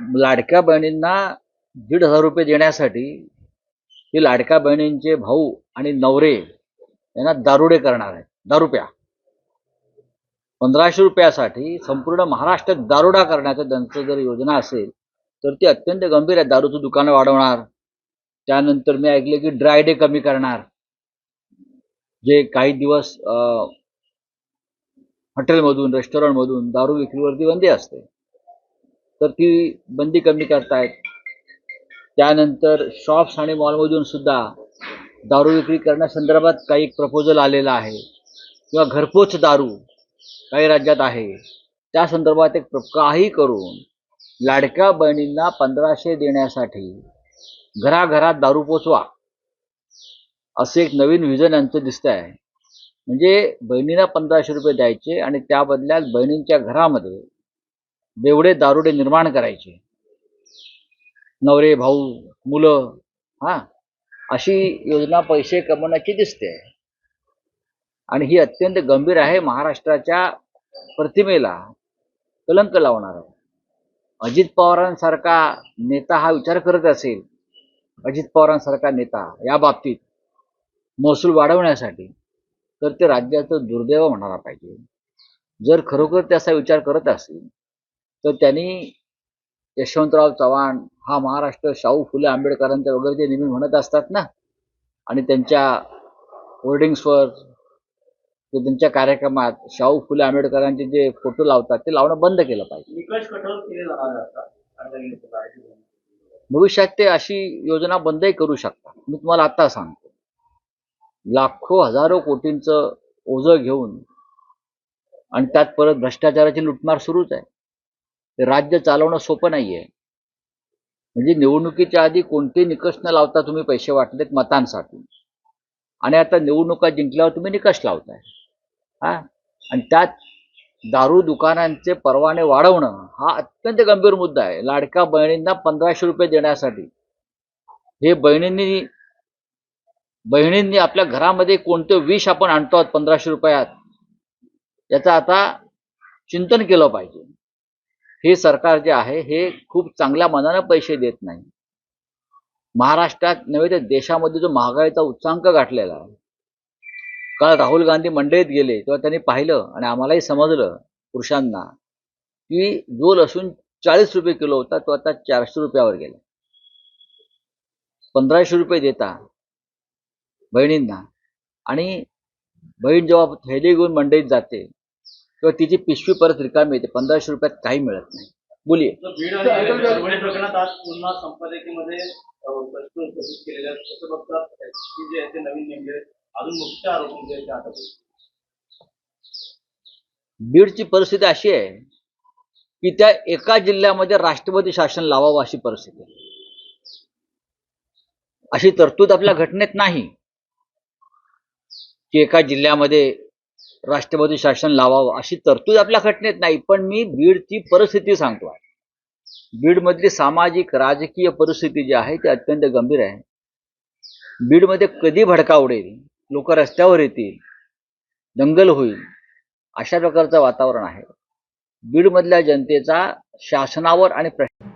लाडक्या बहिणींना दीड हजार रुपये देण्यासाठी हे लाडक्या बहिणींचे भाऊ आणि नवरे यांना दारुडे करणार आहेत. दारुप्या. पंधराशे रुपयासाठी संपूर्ण महाराष्ट्रात दारुडा करण्याचं त्यांचं जर योजना असेल तर ती अत्यंत गंभीर आहे. दारूचं दुकानं वाढवणार. त्यानंतर मी ऐकलं की ड्राय डे कमी करणार. जे काही दिवस अं, हॉटेलमधून रेस्टॉरंटमधून दारू विक्रीवरती बंदी असते. तर ती बंदी कमी करतायत. त्यानंतर शॉप्स आणि मॉलमधून सुद्धा दारू विक्री करण्यासंदर्भात काही प्रपोजल आलेला आहे. किंवा घरपोच दारू काही राज्यात आहे. त्या संदर्भात एक काही करून लाडक्या बहिणींना पंधराशे देण्यासाठी घराघरात दारू पोचवा. असं एक नवीन विजन यांचं दिसतं आहे म्हणजे बहिणींना पंधराशे रुपये द्यायचे आणि त्या बदल्यात बहिणींच्या घरामध्ये बेवडे दारुडे निर्माण करायचे. नवरे भाऊ मुलं हा? अशी योजना पैसे कमवण्याची दिसते? आणि ही अत्यंत गंभीर आहे. महाराष्ट्राच्या प्रतिमेला कलंक लावणार. आहे अजित पवारांसारखा नेता हा विचार करत असेल अजित पवारांसारखा नेता या बाबतीत महसूल वाढवण्यासाठी तर ते राज्याचं दुर्दैव म्हणायला पाहिजे. जर खरोखर त्याचा विचार करत असतील तर त्यांनी यशवंतराव चव्हाण हा महाराष्ट्र शाहू फुले आंबेडकरांचा वगैरे ते नेहमी म्हणत असतात ना आणि त्यांच्या होर्डिंग्सवर त्यांच्या कार्यक्रमात शाहू फुले आंबेडकरांचे जे फोटो लावतात ते लावणं बंद केलं पाहिजे. भविष्यात ते अशी योजना बंदही करू शकतात. मी तुम्हाला आता सांगतो. लाखो हजारो कोटींचं ओझं घेऊन आणि त्यात परत भ्रष्टाचाराची लुटमार सुरूच आहे. राज्य चालवणं सोपं नाही आहे म्हणजे निवडणुकीच्या आधी कोणते निकष न लावता तुम्ही पैसे वाटलेत मतांसाठी. आणि आता निवडणुका जिंकल्यावर तुम्ही निकष लावताय. हा? आणि त्यात दारू दुकानांचे परवाने वाढवणं हा अत्यंत गंभीर मुद्दा आहे. लाडक्या बहिणींना पंधराशे रुपये देण्यासाठी. हे बहिणींनी बहिणींनी आपल्या घरामध्ये कोणतं विष आपण आणतो आहोत पंधराशे रुपयात? याचं आता चिंतन केलं पाहिजे. हे सरकार जे आहे हे खूप चांगल्या मनानं पैसे देत नाही. महाराष्ट्रात नव्हे तर देशामध्ये जो महागाईचा उच्चांक गाठलेला आहे. काल राहुल गांधी मंडईत गेले तेव्हा त्यांनी पाहिलं आणि आम्हालाही समजलं पुरुषांना की जो लसूण चाळीस रुपये किलो होता तो आता चारशे रुपयावर गेला. पंधराशे रुपये देता बहिणींना. आणि बहीण जेव्हा थैली घेऊन मंडईत जाते तेव्हा तिची पिशवी परत रिकामी येते पंधराशे रुपयात काही मिळत नाही. बोलिये. प्रकरणात आज पुन्हा संपादकीमध्ये. बीडची परिस्थिती अशी आहे की त्या एका जिल्ह्यामध्ये राष्ट्रपती शासन लावावं अशी परिस्थिती आहे. अशी तरतूद आपल्या घटनेत नाही की एका जिल्ह्यामध्ये राष्ट्रपती शासन लावावं अशी तरतूद आपल्या घटनेत नाही पण मी बीडची परिस्थिती सांगतो आहे. बीडमधली सामाजिक राजकीय परिस्थिती जी आहे ती अत्यंत गंभीर आहे. बीडमध्ये कधी भडका उडेल लोक रस्त्यावर येतील दंगल होईल अशा प्रकारचं वातावरण आहे. बीडमधल्या जनतेचा शासनावर आणि प्रश्न